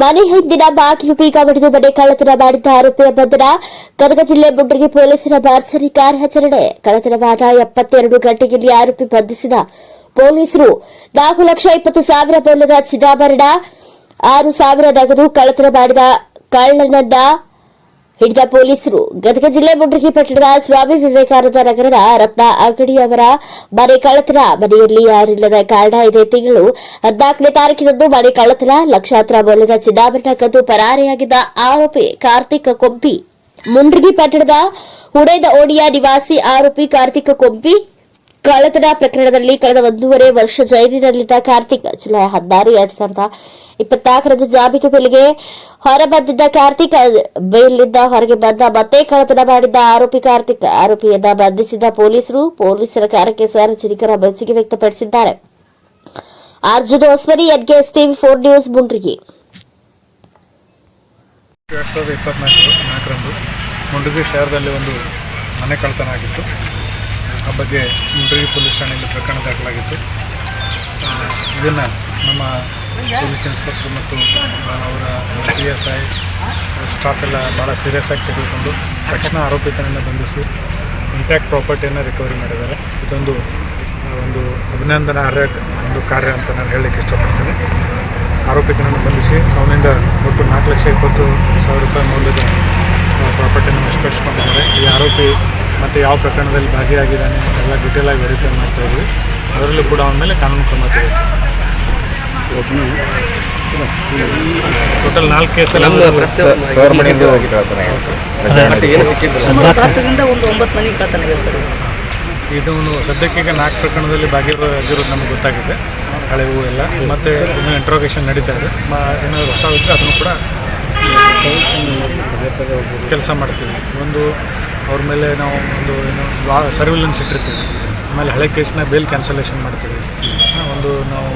ಮನೆ ಹಿಂದಿನ ಬಾಗಿಲು ಬೀಗ ಬಡಿದು ಮನೆ ಕಳ್ಳತನ ಮಾಡಿದ್ದ ಆರೋಪಿಯ ಬಂಧನ ಗದಗ ಜಿಲ್ಲೆ ಮುಂಡ್ರಿಗೆ ಪೊಲೀಸರ ಭರ್ಜರಿ ಕಾರ್ಯಾಚರಣೆ. ಕಳ್ಳತನವಾದ ಎಪ್ಪತ್ತೆರಡು ಗಂಟೆಯಲ್ಲಿ ಆರೋಪಿ ಬಂಧಿಸಿದ ಪೊಲೀಸರು ನಾಲ್ಕು ಲಕ್ಷ ಇಪ್ಪತ್ತು ಸಾವಿರ ಮೌಲ್ಯದ ಚಿನ್ನಾಭರಣ, ಆರು ಸಾವಿರ ನಗದು ಕಳ್ಳತನ ಮಾಡಿದ ಕಳ್ಳನನ್ನ ಹಿಡಿದ ಪೊಲೀಸರು ಗದಗ ಜಿಲ್ಲೆ ಮುಂಡ್ರಗಿ ಪಟ್ಟಣದ ಸ್ವಾಮಿ ವಿವೇಕಾನಂದ ನಗರದ ರತ್ನ ಅಂಗಡಿಯವರ ಮನೆ ಕಳ್ಳತನ. ಮನೆಯಲ್ಲಿ ಯಾರಿಲ್ಲದ ಕಾರಣ ಇದೇ ತಿಂಗಳು ಹದಿನಾಲ್ಕನೇ ತಾರೀಕಿನಂದು ಮನೆ ಕಳ್ಳತನ. ಲಕ್ಷಾಂತರ ಮೌಲ್ಯದ ಚಿನ್ನಾಭರಣ ಕದ್ದು ಪರಾರಿಯಾಗಿದ್ದ ಆರೋಪಿ ಕಾರ್ತಿಕ್ ಕೊಂಪಿ. ಮುಂಡ್ರಗಿ ಪಟ್ಟಣದ ಹುಡೇದ ಓಡಿಯಾ ನಿವಾಸಿ ಆರೋಪಿ ಕಾರ್ತಿಕ ಕೊಂಪಿ ಕಳ್ಳತನ ಪ್ರಕರಣದಲ್ಲಿ ಕಳೆದ ಒಂದೂವರೆ ವರ್ಷ ಜೈಲಿನಲ್ಲಿದ್ದ ಕಾರ್ತಿಕ್, ಜುಲೈ ಹದಿನಾರು, ಎರಡ್ ಸಾವಿರದ ಇಪ್ಪತ್ನಾಲ್ಕರಂದು ಜಾಮೀನು ಬೆಲೆಗೆ ಹೊರಬಂದಿದ್ದ ಕಾರ್ತಿಕ್ ಬೇಲ್ನಿಂದ ಹೊರಗೆ ಬಂದ ಮತ್ತೆ ಕಳ್ಳತನ ಮಾಡಿದ್ದ ಆರೋಪಿ ಕಾರ್ತಿಕ್. ಆರೋಪಿಯನ್ನ ಬಂಧಿಸಿದ ಪೊಲೀಸರು ಪೊಲೀಸರ ಕಾರ್ಯಕ್ಕೆ ಸಾರ್ವಜನಿಕರ ಮೆಚ್ಚುಗೆ ವ್ಯಕ್ತಪಡಿಸಿದ್ದಾರೆ. Arjun Hosmani NKS TV four news ಮುಂಡ್ರಿಗೆ ಎರಡು ಸಾವಿರದ ನಾಲ್ಕರಂದು ಮುಂಡಗಿ ಶಹರದಲ್ಲಿ ಒಂದು ಮನೆ ಕಳ್ಳತನ ಆಗಿತ್ತು. ಆ ಬಗ್ಗೆ ಮುಂಡಗಿ ಪೊಲೀಸ್ ಠಾಣೆಯಲ್ಲಿ ಪ್ರಕರಣ ದಾಖಲಾಗಿತ್ತು. ಇದನ್ನು ನಮ್ಮ ಪೊಲೀಸ್ ಇನ್ಸ್ಪೆಕ್ಟರ್ ಮತ್ತು ಅವರ ಪಿ ಎಸ್ ಐ ಸ್ಟಾಫ್ ಎಲ್ಲ ಭಾಳ ಸೀರಿಯಸ್ ಆಗಿ ತೆಗೆದುಕೊಂಡು ತಕ್ಷಣ ಆರೋಪಿತನನ್ನು ಬಂಧಿಸಿ ಇಂಟ್ಯಾಕ್ಟ್ ಪ್ರಾಪರ್ಟಿಯನ್ನು ರಿಕವರಿ ಮಾಡಿದ್ದಾರೆ. ಇದೊಂದು ಒಂದು ಅಭಿನಂದನಾರ್ಹ ಒಂದು ಕಾರ್ಯ ಅಂತ ನಾನು ಹೇಳಲಿಕ್ಕೆ ಇಷ್ಟಪಡ್ತೀನಿ. ಆರೋಪಿತನನ್ನು ಬಂಧಿಸಿ ಅವನಿಂದ ಒಟ್ಟು ನಾಲ್ಕು ಲಕ್ಷ ಇಪ್ಪತ್ತು ಸಾವಿರ ರೂಪಾಯಿ ಮೌಲ್ಯದ ಪ್ರಾಪರ್ಟಿಯನ್ನು ವಶಪಡಿಸ್ಕೊಂಡಿದ್ದಾರೆ ಈ ಆರೋಪಿ ಮತ್ತು ಯಾವ ಪ್ರಕರಣದಲ್ಲಿ ಭಾಗಿಯಾಗಿದ್ದಾನೆ ಎಲ್ಲ ಡೀಟೇಲಾಗಿ ಆಗಿ ವೆರಿಫೈ ಮಾಡ್ತಾ ಇದ್ವಿ. ಅದರಲ್ಲೂ ಕೂಡ ಅವನ ಮೇಲೆ ಕಾನೂನು ಕ್ರಮ ಟೋಟಲ್ ನಾಲ್ಕು ಕೇಸಲ್ಲಿ ಇದನ್ನು ಸದ್ಯಕ್ಕೆ ಈಗ ನಾಲ್ಕು ಪ್ರಕರಣದಲ್ಲಿ ಭಾಗಿಯಾಗಿರೋದು ನಮಗೆ ಗೊತ್ತಾಗಿದೆ. ಹಳೆವು ಎಲ್ಲ. ಮತ್ತು ಇನ್ನೂ ಇಂಟ್ರೋಗೇಷನ್ ನಡೀತಾ ಇದೆ. ಮ ಏನಾದರೂ ಹೊಸ ಇದ್ದರೆ ಅದನ್ನು ಕೂಡ ಕೆಲಸ ಮಾಡ್ತೀವಿ ಒಂದು ಅವ್ರ ಮೇಲೆ ನಾವು ಒಂದು ಏನು ಸರ್ವಿಲೆನ್ಸ್ ಇಟ್ಟಿರ್ತೀವಿ. ಆಮೇಲೆ ಹಳೆ ಕೇಸ್ನ ಬೇಲ್ ಕ್ಯಾನ್ಸಲೇಷನ್ ಮಾಡ್ತೀವಿ. ಒಂದು ನಾವು